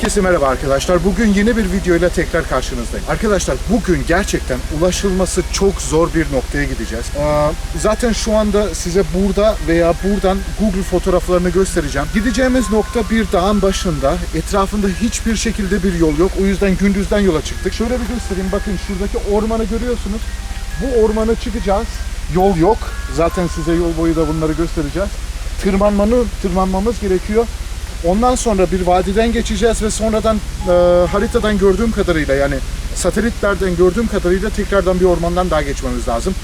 Herkese merhaba arkadaşlar. Bugün yeni bir videoyla tekrar karşınızdayım. Arkadaşlar bugün gerçekten ulaşılması çok zor bir noktaya gideceğiz. Ee, zaten şu anda size burada veya buradan Google fotoğraflarını göstereceğim. Gideceğimiz nokta bir dağın başında. Etrafında hiçbir şekilde bir yol yok. O yüzden gündüzden yola çıktık. Şöyle bir göstereyim. Bakın şuradaki ormanı görüyorsunuz. Bu ormana çıkacağız. Yol yok. Zaten size yol boyu da bunları göstereceğiz. Tırmanmanı, tırmanmamız gerekiyor. Ondan sonra bir vadiden geçeceğiz ve sonradan e, haritadan gördüğüm kadarıyla yani satelitlerden gördüğüm kadarıyla tekrardan bir ormandan daha geçmemiz lazım.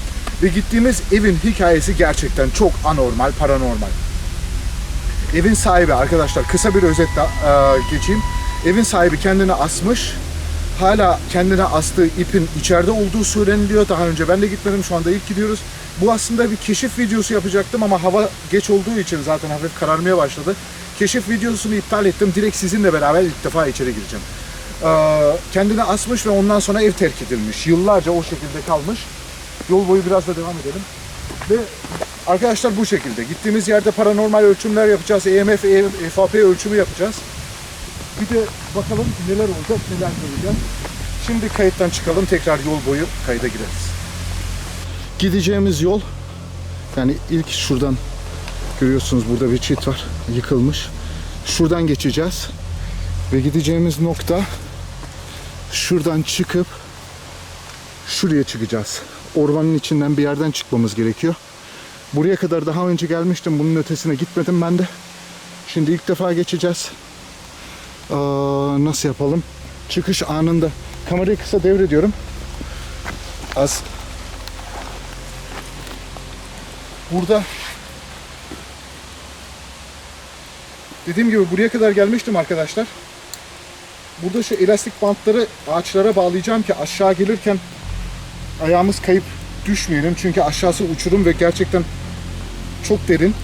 Ve gittiğimiz evin hikayesi gerçekten çok anormal, paranormal. Evin sahibi arkadaşlar kısa bir özetle e, geçeyim. Evin sahibi kendini asmış. Hala kendine astığı ipin içeride olduğu söyleniliyor. Daha önce ben de gitmedim. Şu anda ilk gidiyoruz. Bu aslında bir keşif videosu yapacaktım ama hava geç olduğu için zaten hafif kararmaya başladı. Keşif videosunu iptal ettim. Direkt sizinle beraber ilk defa içeri gireceğim. Ee, kendini asmış ve ondan sonra ev terk edilmiş. Yıllarca o şekilde kalmış. Yol boyu biraz da devam edelim. Ve arkadaşlar bu şekilde. Gittiğimiz yerde paranormal ölçümler yapacağız. E EMF, EFP ölçümü yapacağız. Bir de bakalım neler olacak, neler göreceğiz. Şimdi kayıttan çıkalım. Tekrar yol boyu kayda gireriz. Gideceğimiz yol yani ilk şuradan görüyorsunuz burada bir çit var. Yıkılmış. Şuradan geçeceğiz. Ve gideceğimiz nokta şuradan çıkıp şuraya çıkacağız. Ormanın içinden bir yerden çıkmamız gerekiyor. Buraya kadar daha önce gelmiştim. Bunun ötesine gitmedim ben de. Şimdi ilk defa geçeceğiz. Aa, nasıl yapalım? Çıkış anında. Kamerayı kısa devrediyorum. Az. Burada Dediğim gibi buraya kadar gelmiştim arkadaşlar. Burada şu elastik bantları ağaçlara bağlayacağım ki aşağı gelirken ayağımız kayıp düşmeyelim. Çünkü aşağısı uçurum ve gerçekten çok derin.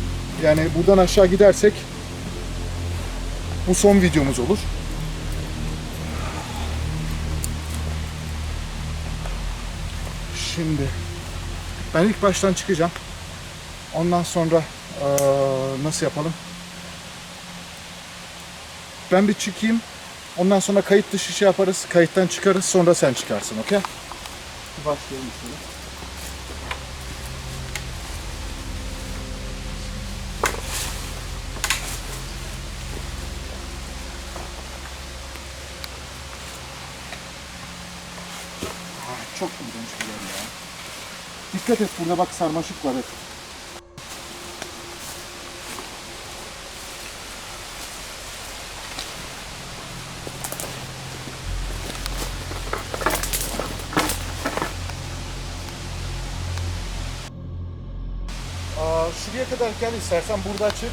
Yani buradan aşağı gidersek bu son videomuz olur. Şimdi ben ilk baştan çıkacağım. Ondan sonra eee, nasıl yapalım? Ben bir çıkayım. Ondan sonra kayıt dışı şey yaparız. Kayıttan çıkarız. Sonra sen çıkarsın. Okey? Başlayalım. Aa, Çok iğrenç bir yer ya. Dikkat et burada bak sarmaşık var hep. Kadar gel istersen burada çık.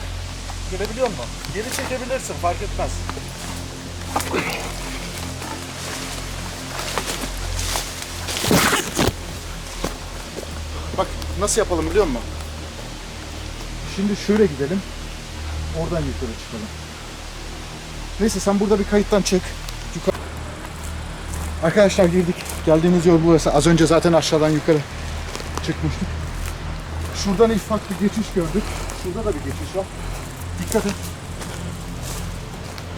Görebiliyor musun? Geri çekebilirsin fark etmez. Bak nasıl yapalım biliyor musun? Şimdi şöyle gidelim. Oradan yukarı çıkalım. Neyse sen burada bir kayıttan çık. Yukarı. Arkadaşlar girdik. Geldiğimiz yol burası. Az önce zaten aşağıdan yukarı çıkmıştık. Şuradan ufak bir geçiş gördük. Şurada da bir geçiş var. Dikkat et.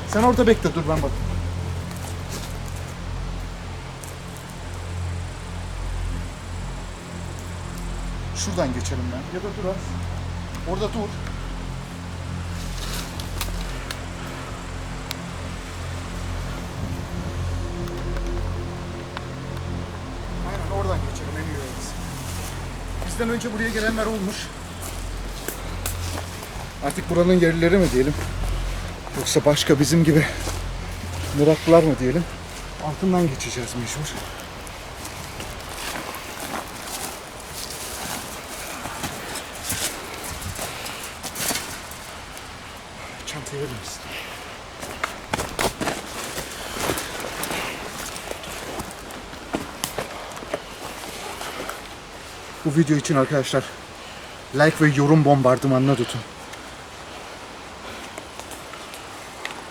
Sen orada bekle dur ben bakayım. Şuradan geçelim ben. Ya da dur az. Orada dur. Bizden önce buraya gelenler olmuş. Artık buranın yerlileri mi diyelim? Yoksa başka bizim gibi meraklılar mı diyelim? Altından geçeceğiz mecbur. Çantayı verir misin? Bu video için arkadaşlar like ve yorum bombardımanına tutun.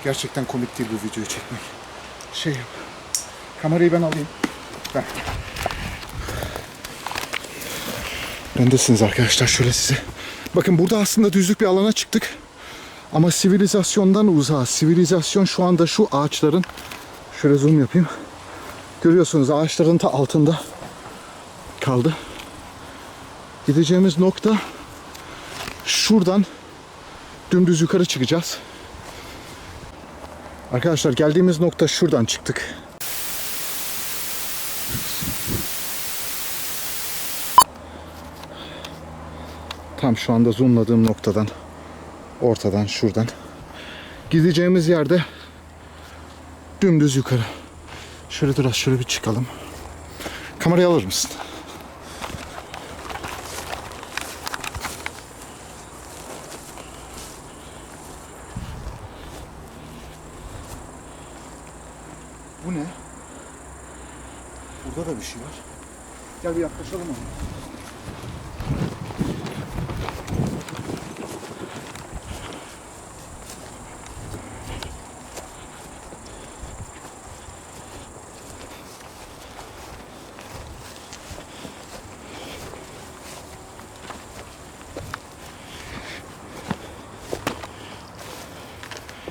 Gerçekten komik değil bu videoyu çekmek. Şey. Kamerayı ben alayım. Ver. Bendesiniz arkadaşlar şöyle size. Bakın burada aslında düzlük bir alana çıktık. Ama sivilizasyondan uzak. Sivilizasyon şu anda şu ağaçların şöyle zoom yapayım. Görüyorsunuz ağaçların ta altında kaldı. Gideceğimiz nokta şuradan dümdüz yukarı çıkacağız. Arkadaşlar geldiğimiz nokta şuradan çıktık. Tam şu anda zoomladığım noktadan ortadan şuradan gideceğimiz yerde dümdüz yukarı. Şöyle biraz şöyle bir çıkalım. Kamerayı alır mısın? Bu ne? Burada da bir şey var. Gel bir yaklaşalım ona.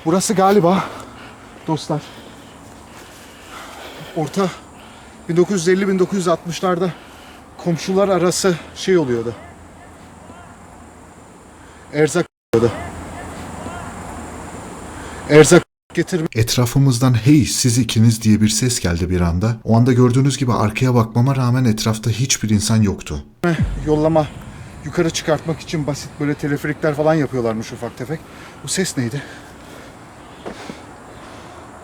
Burası galiba dostlar. Orta 1950-1960'larda komşular arası şey oluyordu. Erzak oluyordu. Erzak getirme. Etrafımızdan hey siz ikiniz diye bir ses geldi bir anda. O anda gördüğünüz gibi arkaya bakmama rağmen etrafta hiçbir insan yoktu. yollama yukarı çıkartmak için basit böyle teleferikler falan yapıyorlarmış ufak tefek. Bu ses neydi?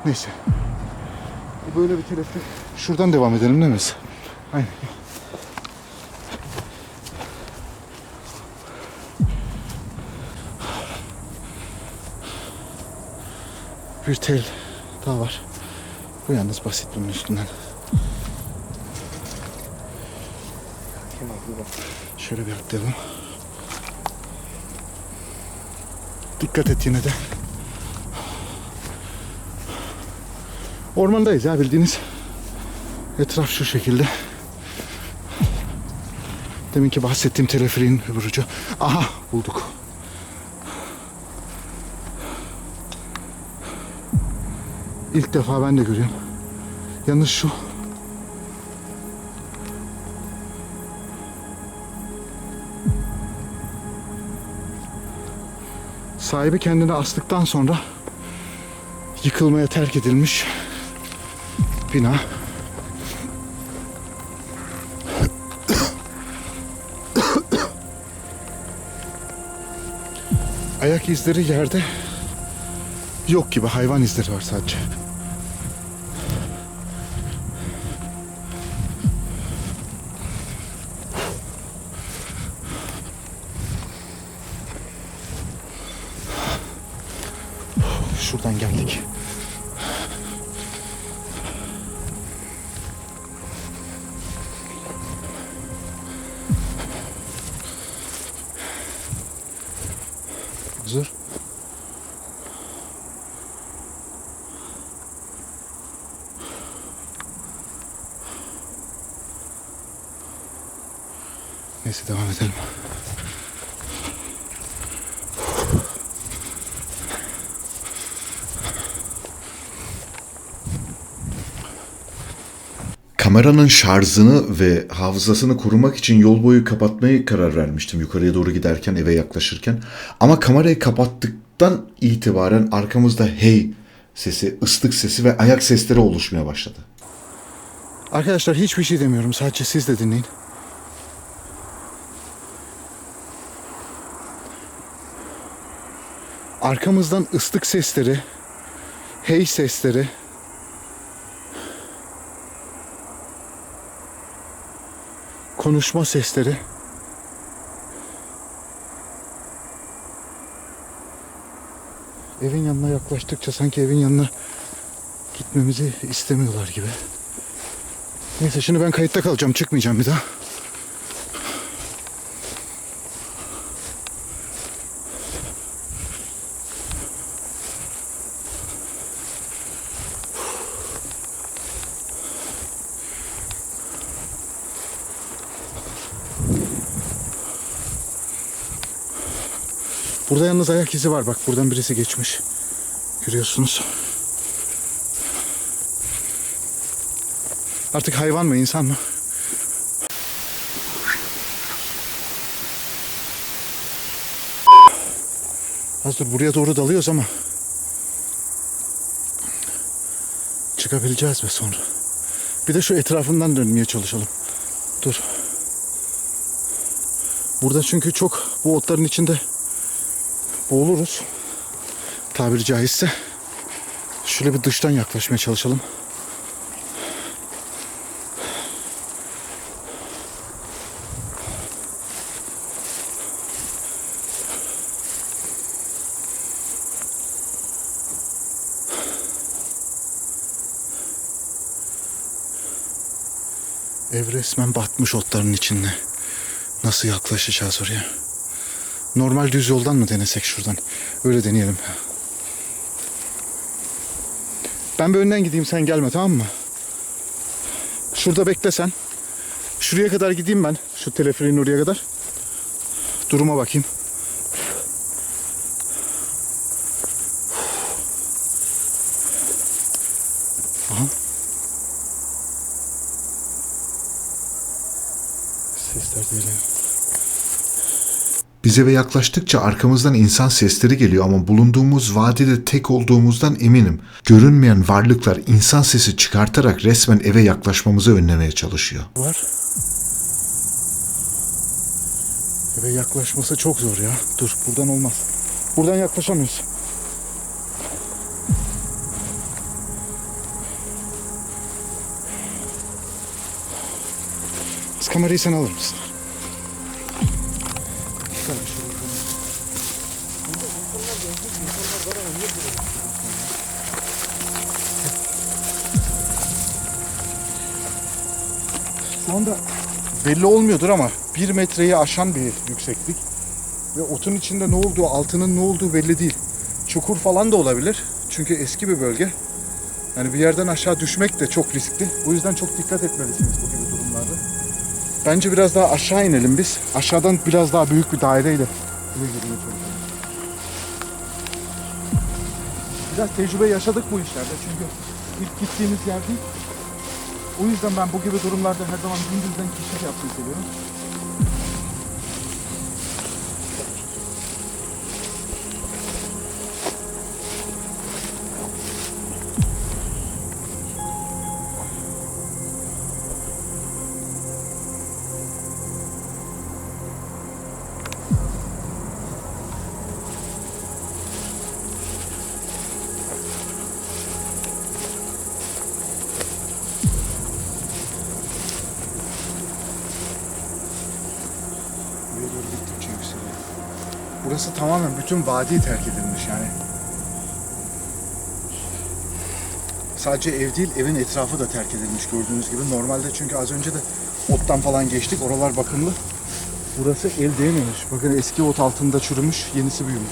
Neyse. Bu böyle bir teleferik. Şuradan devam edelim değil mi? Aynen. Bir tel daha var. Bu yalnız basit bunun üstünden. Şöyle bir atlayalım. Dikkat et yine de. Ormandayız ya bildiğiniz. Etraf şu şekilde. Deminki bahsettiğim teleferiğin öbür ucu. Aha bulduk. İlk defa ben de görüyorum. Yalnız şu sahibi kendini astıktan sonra yıkılmaya terk edilmiş bina. Ayak izleri yerde yok gibi hayvan izleri var sadece. Şuradan geldik. Neyse devam edelim. Kameranın şarjını ve hafızasını korumak için yol boyu kapatmayı karar vermiştim yukarıya doğru giderken eve yaklaşırken. Ama kamerayı kapattıktan itibaren arkamızda hey sesi, ıslık sesi ve ayak sesleri oluşmaya başladı. Arkadaşlar hiçbir şey demiyorum. Sadece siz de dinleyin. Arkamızdan ıslık sesleri, hey sesleri, konuşma sesleri. Evin yanına yaklaştıkça sanki evin yanına gitmemizi istemiyorlar gibi. Neyse şimdi ben kayıtta kalacağım. Çıkmayacağım bir daha. Burada yalnız ayak izi var. Bak buradan birisi geçmiş. Görüyorsunuz. Artık hayvan mı insan mı? Az dur buraya doğru dalıyoruz ama çıkabileceğiz be sonra. Bir de şu etrafından dönmeye çalışalım. Dur. Burada çünkü çok bu otların içinde boğuluruz. Tabiri caizse. Şöyle bir dıştan yaklaşmaya çalışalım. Ev resmen batmış otların içinde. Nasıl yaklaşacağız oraya? Normal düz yoldan mı denesek şuradan? Öyle deneyelim. Ben bir önden gideyim sen gelme tamam mı? Şurada bekle sen. Şuraya kadar gideyim ben. Şu teleferiğin oraya kadar. Duruma bakayım. Aha. Sesler geliyor. Biz eve yaklaştıkça arkamızdan insan sesleri geliyor ama bulunduğumuz vadide tek olduğumuzdan eminim. Görünmeyen varlıklar insan sesi çıkartarak resmen eve yaklaşmamızı önlemeye çalışıyor. var. Eve yaklaşması çok zor ya. Dur buradan olmaz. Buradan yaklaşamıyoruz. Kamerayı sen alır mısın? Şu anda belli olmuyordur ama bir metreyi aşan bir yükseklik. Ve otun içinde ne olduğu, altının ne olduğu belli değil. Çukur falan da olabilir. Çünkü eski bir bölge. Yani bir yerden aşağı düşmek de çok riskli. O yüzden çok dikkat etmelisiniz bu gibi durumlarda. Bence biraz daha aşağı inelim biz. Aşağıdan biraz daha büyük bir daireyle eve girmeye çalışalım. Biraz tecrübe yaşadık bu işlerde çünkü ilk gittiğimiz yer değil. O yüzden ben bu gibi durumlarda her zaman gündüzden keşif yapmayı seviyorum. Burası tamamen bütün vadi terk edilmiş yani. Sadece ev değil, evin etrafı da terk edilmiş gördüğünüz gibi. Normalde çünkü az önce de ottan falan geçtik. Oralar bakımlı. Burası el değmemiş. Bakın eski ot altında çürümüş, yenisi büyümüş.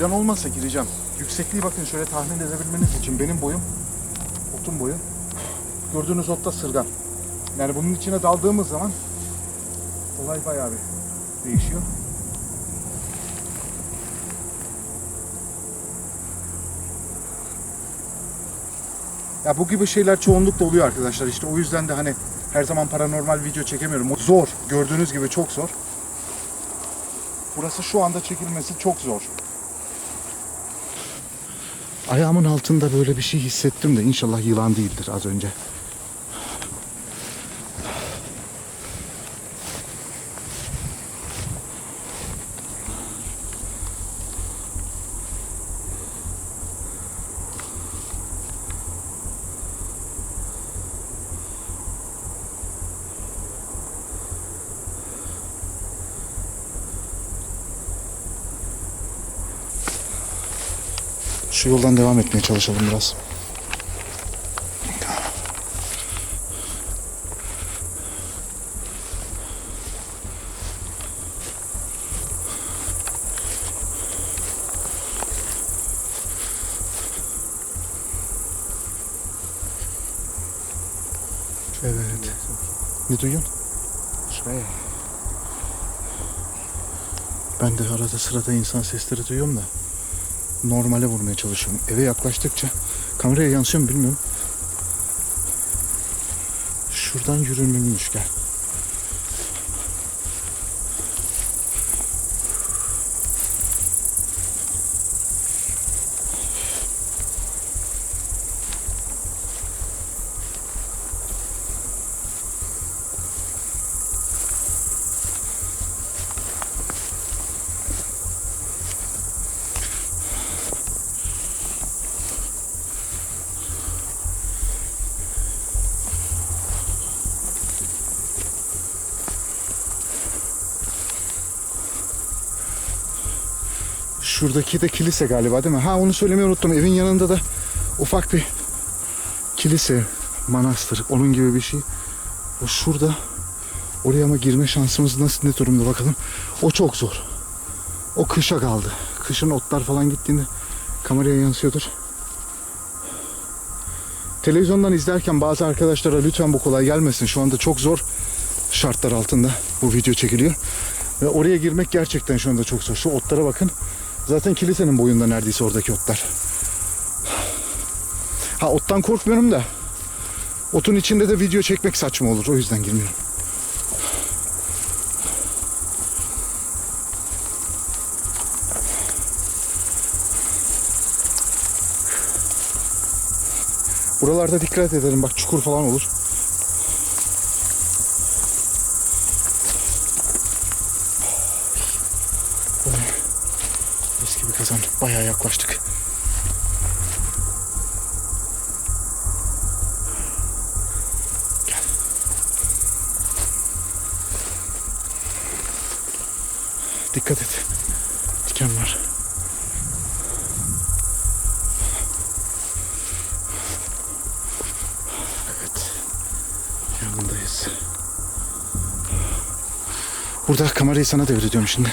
Sırgan olmasa gireceğim. Yüksekliği bakın şöyle tahmin edebilmeniz için benim boyum, otun boyu. Gördüğünüz otta sırgan. Yani bunun içine daldığımız zaman olay bayağı bir değişiyor. Ya bu gibi şeyler çoğunlukla oluyor arkadaşlar. İşte o yüzden de hani her zaman paranormal video çekemiyorum. Zor. Gördüğünüz gibi çok zor. Burası şu anda çekilmesi çok zor. Ayağımın altında böyle bir şey hissettim de inşallah yılan değildir az önce. devam etmeye çalışalım biraz. Evet. Ne duyuyorsun? Şey. Ben de arada sırada insan sesleri duyuyorum da normale vurmaya çalışıyorum. Eve yaklaştıkça kameraya yansıyor mu bilmiyorum. Şuradan yürünülmüş gel. Şuradaki de kilise galiba değil mi? Ha onu söylemeyi unuttum. Evin yanında da ufak bir kilise, manastır, onun gibi bir şey. O şurada. Oraya ama girme şansımız nasıl ne durumda bakalım. O çok zor. O kışa kaldı. Kışın otlar falan gittiğinde kameraya yansıyordur. Televizyondan izlerken bazı arkadaşlara lütfen bu kolay gelmesin. Şu anda çok zor şartlar altında bu video çekiliyor. Ve oraya girmek gerçekten şu anda çok zor. Şu otlara bakın. Zaten kilisenin boyunda neredeyse oradaki otlar. Ha ottan korkmuyorum da otun içinde de video çekmek saçma olur. O yüzden girmiyorum. Buralarda dikkat edelim. Bak çukur falan olur. Bu ne? Eski bir kazan. Bayağı yaklaştık. Dikkat et. Diken var. Evet. Yanındayız. Burada kamerayı sana devrediyorum şimdi.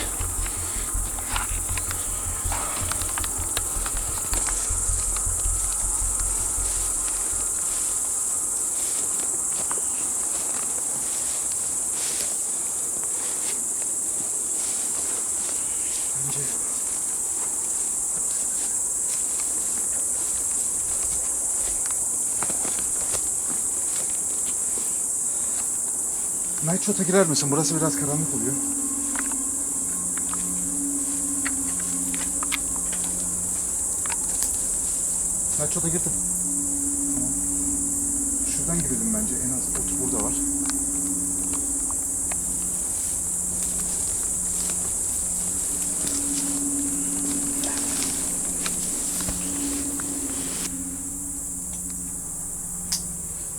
Bence Shot'a girer misin? Burası biraz karanlık oluyor. Night Shot'a girdim. Şuradan girelim bence. En az ot burada var.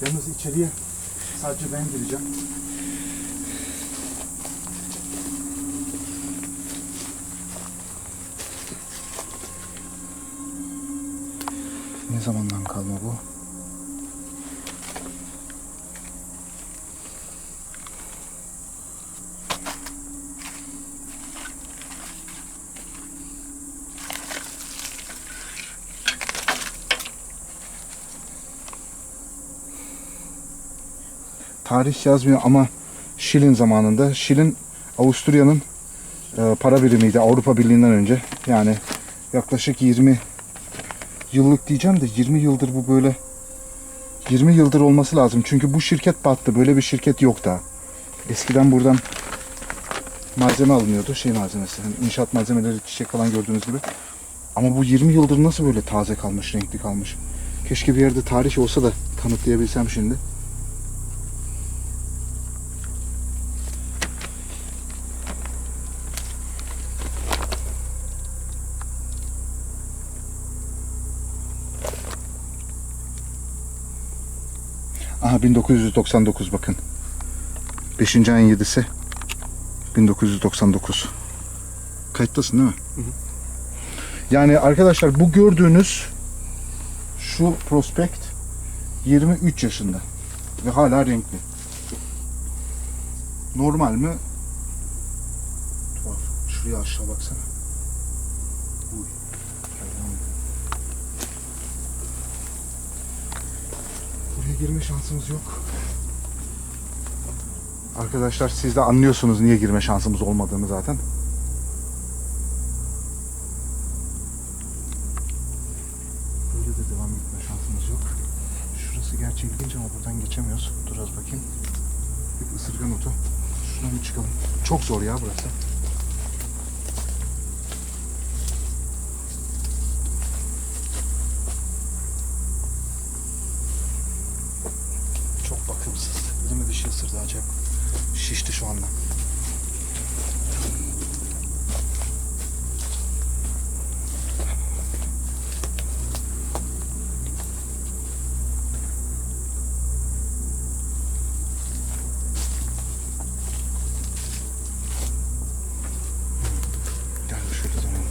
Yalnız içeriye sadece ben gireceğim. Ne zamandan kalma bu? Tarih yazmıyor ama Şilin zamanında. Şilin Avusturya'nın e, para birimiydi Avrupa Birliği'nden önce. Yani yaklaşık 20 yıllık diyeceğim de 20 yıldır bu böyle 20 yıldır olması lazım. Çünkü bu şirket battı. Böyle bir şirket yok daha. Eskiden buradan malzeme alınıyordu. Şey malzemesi. Hani inşaat malzemeleri, çiçek falan gördüğünüz gibi. Ama bu 20 yıldır nasıl böyle taze kalmış, renkli kalmış. Keşke bir yerde tarih olsa da tanıtlayabilsem şimdi. Aha 1999 bakın. 5. ayın 7'si 1999. Kayıttasın değil mi? Yani arkadaşlar bu gördüğünüz şu prospekt 23 yaşında ve hala renkli. Normal mi? Tuhaf. Şuraya aşağı baksana. Uy. Buraya girme şansımız yok. Arkadaşlar siz de anlıyorsunuz niye girme şansımız olmadığını zaten. Böyle de devam etme şansımız yok. Şurası gerçi ilginç ama buradan geçemiyoruz. Dur az bakayım. Bir ısırgan otu. Şuradan bir çıkalım. Çok zor ya burası. Çok bakımsız. Elime bir şey ısırdı acayip. Şişti şu anda. Gel şöyle dönelim.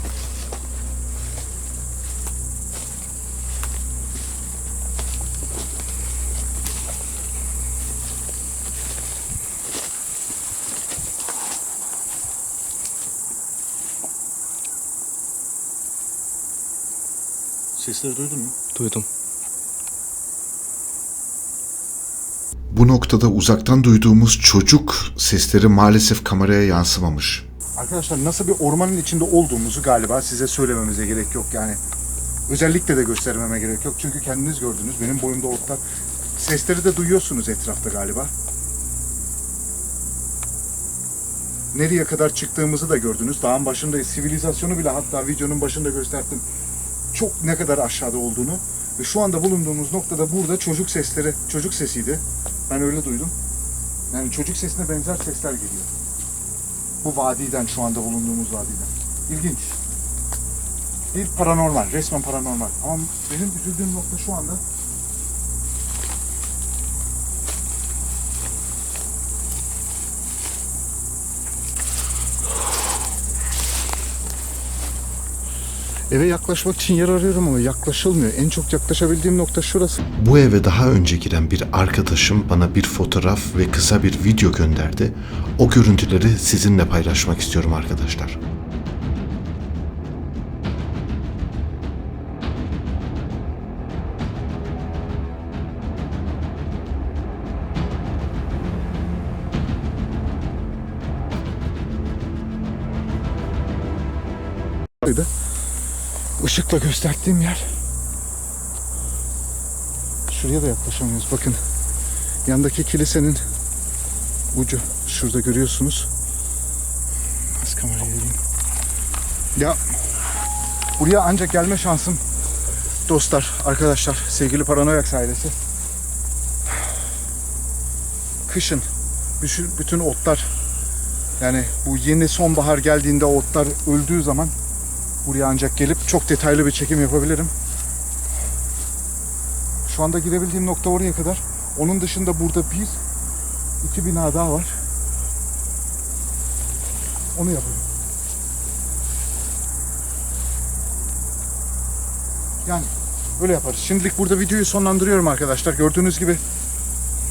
Sesleri duydun mu? Duydum. Bu noktada uzaktan duyduğumuz çocuk sesleri maalesef kameraya yansımamış. Arkadaşlar nasıl bir ormanın içinde olduğumuzu galiba size söylememize gerek yok yani. Özellikle de göstermeme gerek yok. Çünkü kendiniz gördünüz. Benim boyumda otlar. Sesleri de duyuyorsunuz etrafta galiba. Nereye kadar çıktığımızı da gördünüz. Dağın başındayız. Sivilizasyonu bile hatta videonun başında gösterdim. Çok ne kadar aşağıda olduğunu. Ve şu anda bulunduğumuz noktada burada çocuk sesleri, çocuk sesiydi. Ben öyle duydum. Yani çocuk sesine benzer sesler geliyor. Bu vadiden şu anda bulunduğumuz vadiden. İlginç. Bir paranormal, resmen paranormal. Ama benim üzüldüğüm nokta şu anda Eve yaklaşmak için yer arıyorum ama yaklaşılmıyor. En çok yaklaşabildiğim nokta şurası. Bu eve daha önce giren bir arkadaşım bana bir fotoğraf ve kısa bir video gönderdi. O görüntüleri sizinle paylaşmak istiyorum arkadaşlar. Işıkla gösterdiğim yer. Şuraya da yaklaşamıyoruz. Bakın. Yandaki kilisenin ucu. Şurada görüyorsunuz. Az kamerayı vereyim. Ya buraya ancak gelme şansım dostlar, arkadaşlar, sevgili Paranoyak ailesi. Kışın bütün otlar yani bu yeni sonbahar geldiğinde otlar öldüğü zaman Buraya ancak gelip çok detaylı bir çekim yapabilirim. Şu anda girebildiğim nokta oraya kadar. Onun dışında burada bir, iki bina daha var. Onu yapıyorum. Yani öyle yaparız. Şimdilik burada videoyu sonlandırıyorum arkadaşlar. Gördüğünüz gibi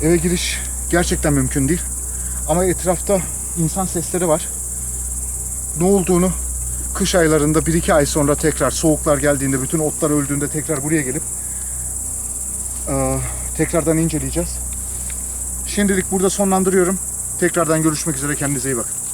eve giriş gerçekten mümkün değil. Ama etrafta insan sesleri var. Ne olduğunu kış aylarında 1-2 ay sonra tekrar soğuklar geldiğinde bütün otlar öldüğünde tekrar buraya gelip eee, tekrardan inceleyeceğiz. Şimdilik burada sonlandırıyorum. Tekrardan görüşmek üzere kendinize iyi bakın.